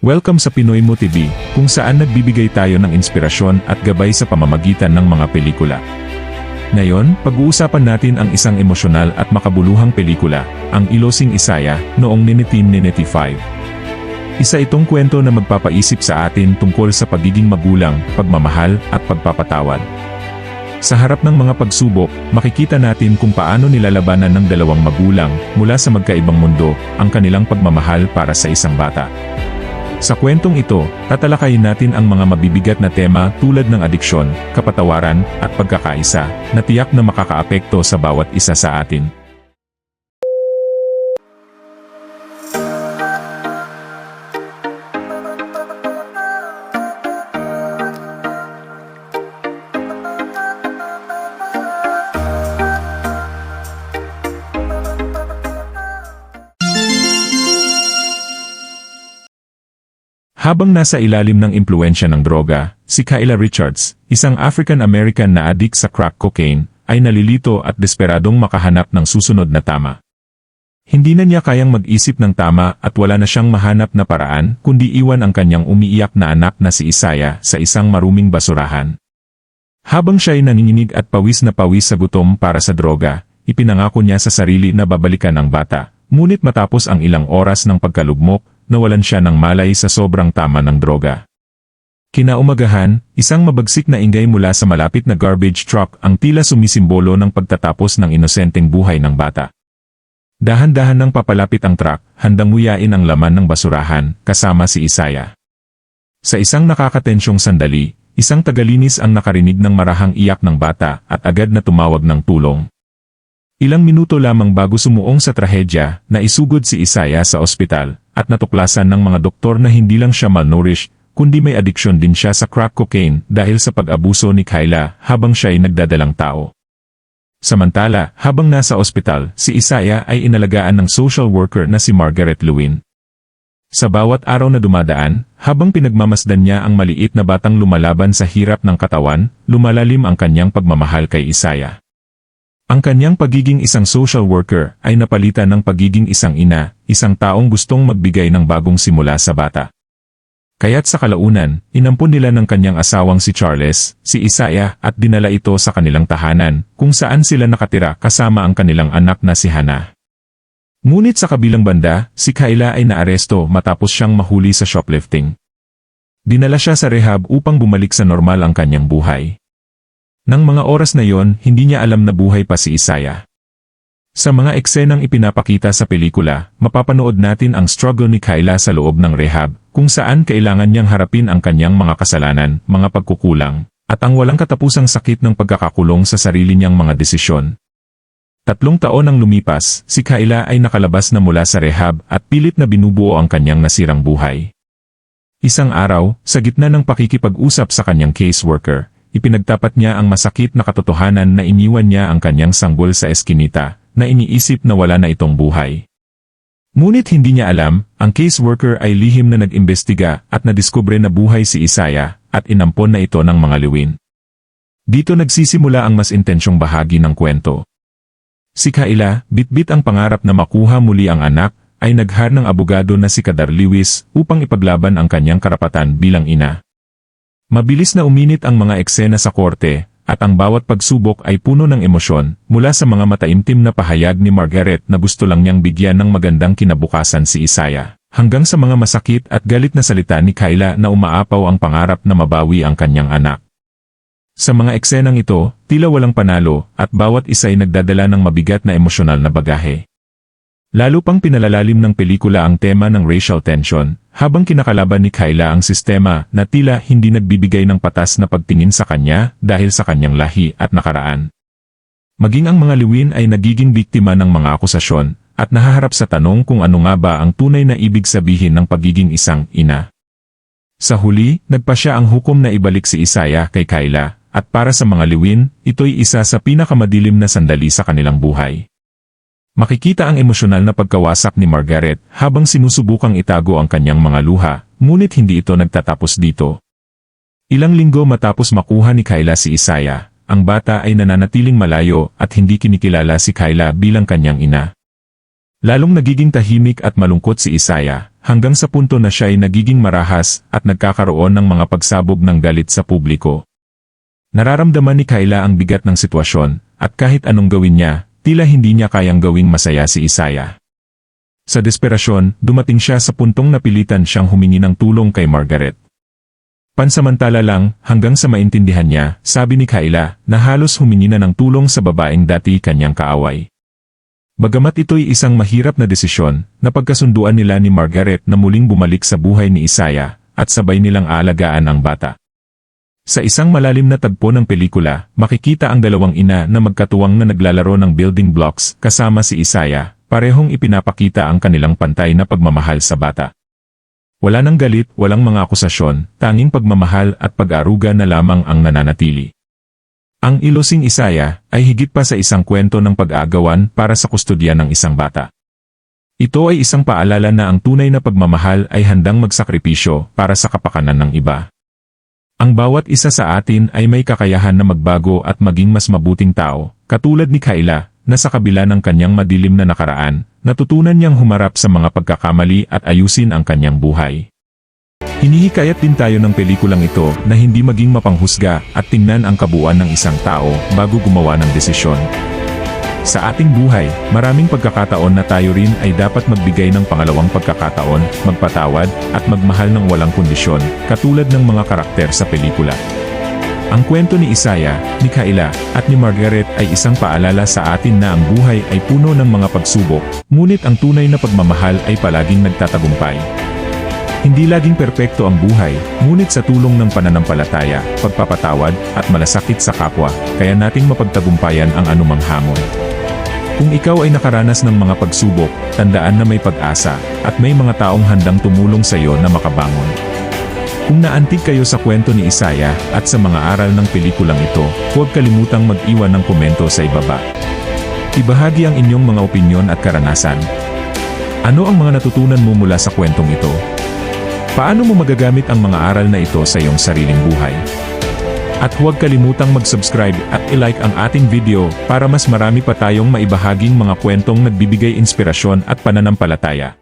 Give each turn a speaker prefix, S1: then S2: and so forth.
S1: Welcome sa Pinoy Mo TV, kung saan nagbibigay tayo ng inspirasyon at gabay sa pamamagitan ng mga pelikula. Ngayon, pag-uusapan natin ang isang emosyonal at makabuluhang pelikula, ang Ilosing Isaya, noong 1995. Isa itong kwento na magpapaisip sa atin tungkol sa pagiging magulang, pagmamahal, at pagpapatawad. Sa harap ng mga pagsubok, makikita natin kung paano nilalabanan ng dalawang magulang mula sa magkaibang mundo ang kanilang pagmamahal para sa isang bata. Sa kwentong ito, tatalakayin natin ang mga mabibigat na tema tulad ng adiksyon, kapatawaran, at pagkakaisa, na tiyak na makakaapekto sa bawat isa sa atin. Habang nasa ilalim ng impluensya ng droga, si Kyla Richards, isang African-American na adik sa crack cocaine, ay nalilito at desperadong makahanap ng susunod na tama. Hindi na niya kayang mag-isip ng tama at wala na siyang mahanap na paraan kundi iwan ang kanyang umiiyak na anak na si Isaya sa isang maruming basurahan. Habang siya'y nanginginig at pawis na pawis sa gutom para sa droga, ipinangako niya sa sarili na babalikan ang bata, ngunit matapos ang ilang oras ng pagkalugmok, nawalan siya ng malay sa sobrang tama ng droga. Kinaumagahan, isang mabagsik na ingay mula sa malapit na garbage truck ang tila sumisimbolo ng pagtatapos ng inosenteng buhay ng bata. Dahan-dahan nang papalapit ang truck, handang nguyain ang laman ng basurahan, kasama si Isaya. Sa isang nakakatensyong sandali, isang tagalinis ang nakarinig ng marahang iyak ng bata at agad na tumawag ng tulong. Ilang minuto lamang bago sumuong sa trahedya, naisugod si Isaya sa ospital, at natuklasan ng mga doktor na hindi lang siya malnourished, kundi may adiksyon din siya sa crack cocaine dahil sa pag-abuso ni Kyla habang siya ay nagdadalang tao. Samantala, habang nasa ospital, si Isaya ay inalagaan ng social worker na si Margaret Lewin. Sa bawat araw na dumadaan, habang pinagmamasdan niya ang maliit na batang lumalaban sa hirap ng katawan, lumalalim ang kanyang pagmamahal kay Isaya. Ang kanyang pagiging isang social worker ay napalitan ng pagiging isang ina, isang taong gustong magbigay ng bagong simula sa bata. Kaya't sa kalaunan, inampun nila ng kanyang asawang si Charles, si Isaiah at dinala ito sa kanilang tahanan, kung saan sila nakatira kasama ang kanilang anak na si Hannah. Ngunit sa kabilang banda, si Kyla ay naaresto matapos siyang mahuli sa shoplifting. Dinala siya sa rehab upang bumalik sa normal ang kanyang buhay. Nang mga oras na yon, hindi niya alam na buhay pa si Isaiah. Sa mga eksenang ipinapakita sa pelikula, mapapanood natin ang struggle ni Kyla sa loob ng rehab, kung saan kailangan niyang harapin ang kanyang mga kasalanan, mga pagkukulang, at ang walang katapusang sakit ng pagkakakulong sa sarili niyang mga desisyon. Tatlong taon ang lumipas, si Kyla ay nakalabas na mula sa rehab at pilit na binubuo ang kanyang nasirang buhay. Isang araw, sa gitna ng pakikipag-usap sa kanyang caseworker, ipinagtapat niya ang masakit na katotohanan na iniwan niya ang kanyang sanggol sa eskinita, na iniisip na wala na itong buhay. Ngunit hindi niya alam, ang caseworker ay lihim na nag-imbestiga at nadiskubre na buhay si Isaya at inampon na ito ng mga liwin. Dito nagsisimula ang mas intensyong bahagi ng kwento. Si Kaila, bitbit ang pangarap na makuha muli ang anak, ay naghar ng abogado na si Kadar Lewis upang ipaglaban ang kanyang karapatan bilang ina. Mabilis na uminit ang mga eksena sa korte, at ang bawat pagsubok ay puno ng emosyon, mula sa mga mataimtim na pahayag ni Margaret na gusto lang niyang bigyan ng magandang kinabukasan si Isaya, hanggang sa mga masakit at galit na salita ni Kyla na umaapaw ang pangarap na mabawi ang kanyang anak. Sa mga eksenang ito, tila walang panalo, at bawat isa ay nagdadala ng mabigat na emosyonal na bagahe. Lalo pang pinalalalim ng pelikula ang tema ng racial tension, habang kinakalaban ni Kyla ang sistema na tila hindi nagbibigay ng patas na pagtingin sa kanya dahil sa kanyang lahi at nakaraan. Maging ang mga liwin ay nagiging biktima ng mga akusasyon, at nahaharap sa tanong kung ano nga ba ang tunay na ibig sabihin ng pagiging isang ina. Sa huli, nagpa siya ang hukom na ibalik si Isaya kay Kyla, at para sa mga liwin, ito'y isa sa pinakamadilim na sandali sa kanilang buhay. Makikita ang emosyonal na pagkawasak ni Margaret habang sinusubukang itago ang kanyang mga luha, ngunit hindi ito nagtatapos dito. Ilang linggo matapos makuha ni Kyla si Isaya, ang bata ay nananatiling malayo at hindi kinikilala si Kyla bilang kanyang ina. Lalong nagiging tahimik at malungkot si Isaya, hanggang sa punto na siya ay nagiging marahas at nagkakaroon ng mga pagsabog ng galit sa publiko. Nararamdaman ni Kayla ang bigat ng sitwasyon, at kahit anong gawin niya, tila hindi niya kayang gawing masaya si Isaya. Sa desperasyon, dumating siya sa puntong napilitan siyang humingi ng tulong kay Margaret. Pansamantala lang, hanggang sa maintindihan niya, sabi ni Kayla, na halos humingi na ng tulong sa babaeng dati kanyang kaaway. Bagamat ito'y isang mahirap na desisyon, napagkasunduan nila ni Margaret na muling bumalik sa buhay ni Isaya, at sabay nilang aalagaan ang bata. Sa isang malalim na tagpo ng pelikula, makikita ang dalawang ina na magkatuwang na naglalaro ng building blocks kasama si Isaya, parehong ipinapakita ang kanilang pantay na pagmamahal sa bata. Wala nang galit, walang mga akusasyon, tanging pagmamahal at pag-aruga na lamang ang nananatili. Ang ilosing Isaya ay higit pa sa isang kwento ng pag-aagawan para sa kustodya ng isang bata. Ito ay isang paalala na ang tunay na pagmamahal ay handang magsakripisyo para sa kapakanan ng iba. Ang bawat isa sa atin ay may kakayahan na magbago at maging mas mabuting tao, katulad ni Kayla, na sa kabila ng kanyang madilim na nakaraan, natutunan niyang humarap sa mga pagkakamali at ayusin ang kanyang buhay. Hinihikayat din tayo ng pelikulang ito na hindi maging mapanghusga at tingnan ang kabuuan ng isang tao bago gumawa ng desisyon. Sa ating buhay, maraming pagkakataon na tayo rin ay dapat magbigay ng pangalawang pagkakataon, magpatawad, at magmahal ng walang kondisyon, katulad ng mga karakter sa pelikula. Ang kwento ni Isaya, ni Kaila, at ni Margaret ay isang paalala sa atin na ang buhay ay puno ng mga pagsubok, ngunit ang tunay na pagmamahal ay palaging nagtatagumpay. Hindi laging perpekto ang buhay, ngunit sa tulong ng pananampalataya, pagpapatawad, at malasakit sa kapwa, kaya nating mapagtagumpayan ang anumang hamon. Kung ikaw ay nakaranas ng mga pagsubok, tandaan na may pag-asa, at may mga taong handang tumulong sa iyo na makabangon. Kung naantig kayo sa kwento ni Isaya at sa mga aral ng pelikulang ito, huwag kalimutang mag-iwan ng komento sa ibaba. Ibahagi ang inyong mga opinyon at karanasan. Ano ang mga natutunan mo mula sa kwentong ito? Paano mo magagamit ang mga aral na ito sa iyong sariling buhay? At huwag kalimutang mag-subscribe at ilike ang ating video para mas marami pa tayong maibahaging mga kwentong nagbibigay inspirasyon at pananampalataya.